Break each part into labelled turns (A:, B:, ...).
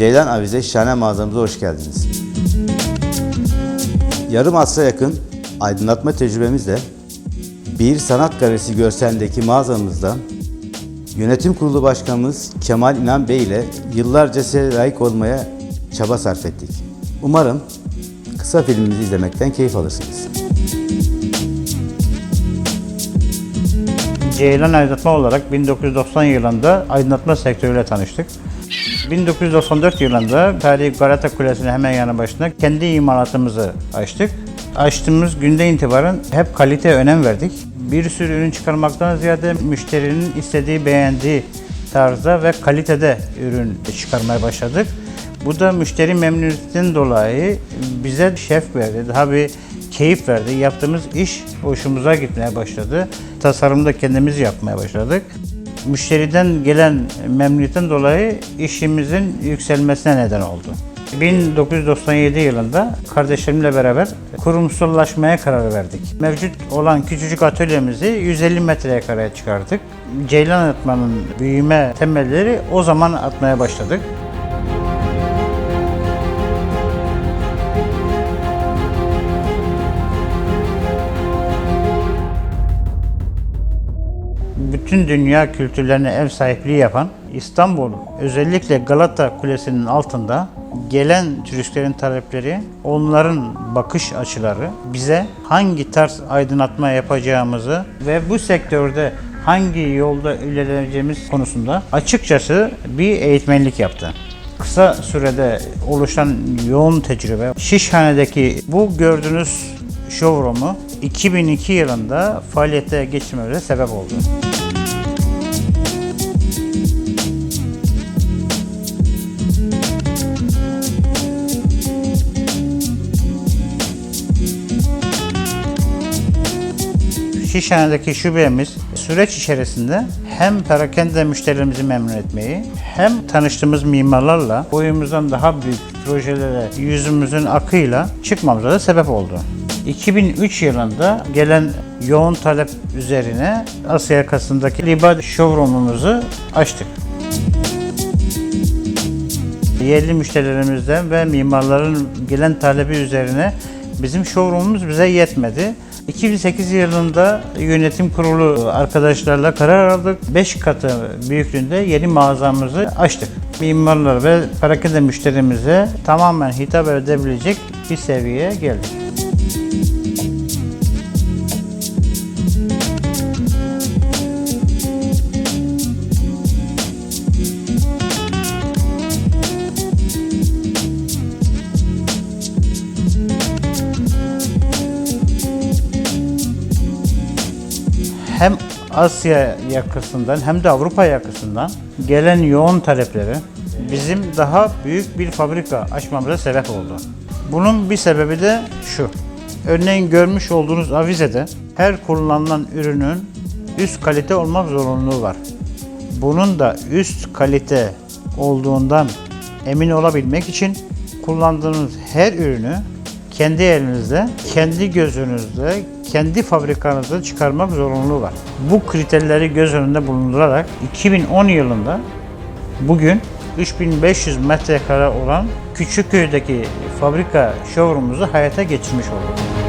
A: Ceylan Avize şahane mağazamıza hoş geldiniz. Yarım asra yakın aydınlatma tecrübemizle bir sanat galerisi görselindeki mağazamızda yönetim kurulu başkanımız Kemal İnan Bey ile yıllarca size layık olmaya çaba sarf ettik. Umarım kısa filmimizi izlemekten keyif alırsınız.
B: Ceylan Aydınlatma olarak 1990 yılında aydınlatma sektörüyle tanıştık. 1994 yılında Tarihi Galata Kulesi'nin hemen yanı başında kendi imalatımızı açtık. Açtığımız günden itibaren hep kaliteye önem verdik. Bir sürü ürün çıkarmaktan ziyade müşterinin istediği, beğendiği tarzda ve kalitede ürün çıkarmaya başladık. Bu da müşteri memnuniyetinden dolayı bize şef verdi. Daha bir keyif verdi. Yaptığımız iş hoşumuza gitmeye başladı. Tasarımı da kendimiz yapmaya başladık. Müşteriden gelen memnuniyetten dolayı işimizin yükselmesine neden oldu. 1997 yılında kardeşlerimle beraber kurumsallaşmaya karar verdik. Mevcut olan küçücük atölyemizi 150 metreye karaya çıkardık. Ceylan Atman'ın büyüme temelleri o zaman atmaya başladık. Bütün dünya kültürlerine ev sahipliği yapan İstanbul, özellikle Galata Kulesi'nin altında gelen turistlerin talepleri, onların bakış açıları bize hangi tarz aydınlatma yapacağımızı ve bu sektörde hangi yolda ilerleyeceğimiz konusunda açıkçası bir eğitmenlik yaptı. Kısa sürede oluşan yoğun tecrübe, Şişhane'deki bu gördüğünüz showroom'u 2002 yılında faaliyete geçirmemize sebep oldu. Şişhane'deki şubemiz süreç içerisinde hem perakende müşterilerimizi memnun etmeyi hem tanıştığımız mimarlarla boyumuzdan daha büyük projelere yüzümüzün akıyla çıkmamıza da sebep oldu. 2003 yılında gelen yoğun talep üzerine Asya yakasındaki Liba showroom'umuzu açtık. Yerli müşterilerimizden ve mimarların gelen talebi üzerine bizim showroom'umuz bize yetmedi. 2008 yılında yönetim kurulu arkadaşlarla karar aldık. 5 katı büyüklüğünde yeni mağazamızı açtık. Mimarlar ve perakende müşterimize tamamen hitap edebilecek bir seviyeye geldik. Hem Asya yakasından hem de Avrupa yakasından gelen yoğun talepleri bizim daha büyük bir fabrika açmamıza sebep oldu. Bunun bir sebebi de şu. Örneğin görmüş olduğunuz avizede her kullanılan ürünün üst kalite olmak zorunluluğu var. Bunun da üst kalite olduğundan emin olabilmek için kullandığınız her ürünü kendi elinizde, kendi gözünüzde, kendi fabrikanızda çıkarmak zorunluluğu var. Bu kriterleri göz önünde bulundurarak 2010 yılında bugün 3500 metrekare olan Küçükköy'deki fabrika showroom'umuzu hayata geçirmiş olduk.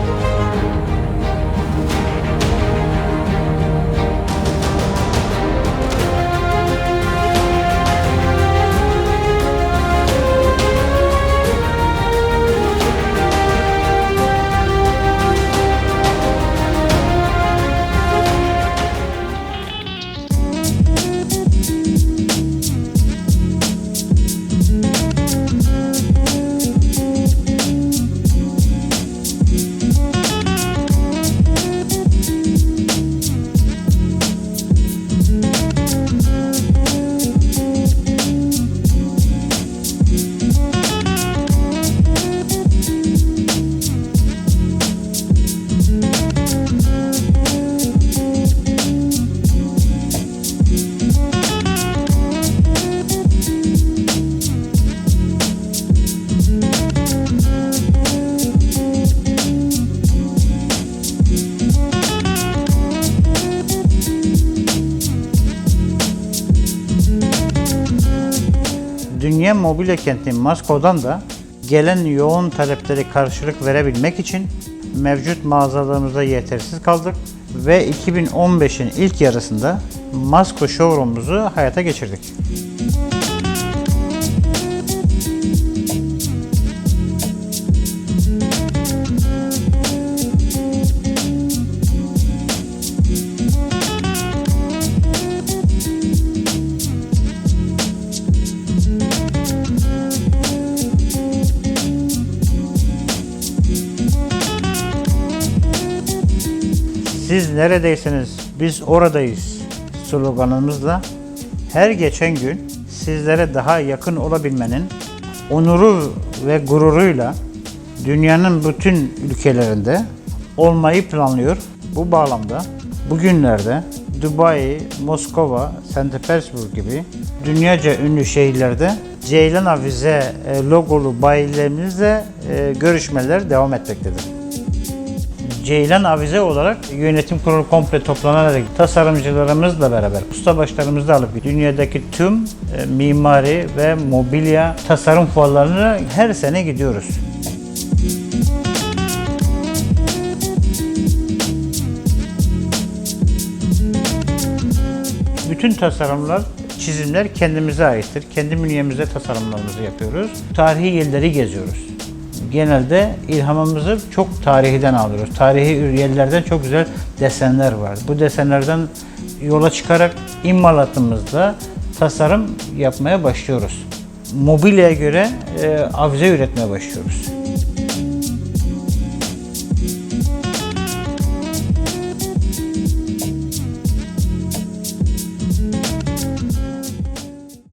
B: Büyüyen mobilya kenti Masko'dan da gelen yoğun talepleri karşılık verebilmek için mevcut mağazalarımızda yetersiz kaldık ve 2015'in ilk yarısında Masko showroom'umuzu hayata geçirdik. Siz neredeyseniz biz oradayız sloganımızla her geçen gün sizlere daha yakın olabilmenin onuru ve gururuyla dünyanın bütün ülkelerinde olmayı planlıyor. Bu bağlamda bugünlerde Dubai, Moskova, St. Petersburg gibi dünyaca ünlü şehirlerde Ceylan Avize e, logolu bayilerimizle e, görüşmeler devam etmektedir. Ceylan Avize olarak yönetim kurulu komple toplanarak tasarımcılarımızla beraber ustabaşlarımızla alıp dünyadaki tüm e, mimari ve mobilya tasarım fuarlarına her sene gidiyoruz. Bütün tasarımlar, çizimler kendimize aittir. Kendi bünyemizde tasarımlarımızı yapıyoruz. Tarihi yerleri geziyoruz. Genelde ilhamımızı çok tarihiden alıyoruz. Tarihi yerlerden çok güzel desenler var. Bu desenlerden yola çıkarak imalatımızda tasarım yapmaya başlıyoruz. Mobilyaya göre e, avize üretmeye başlıyoruz.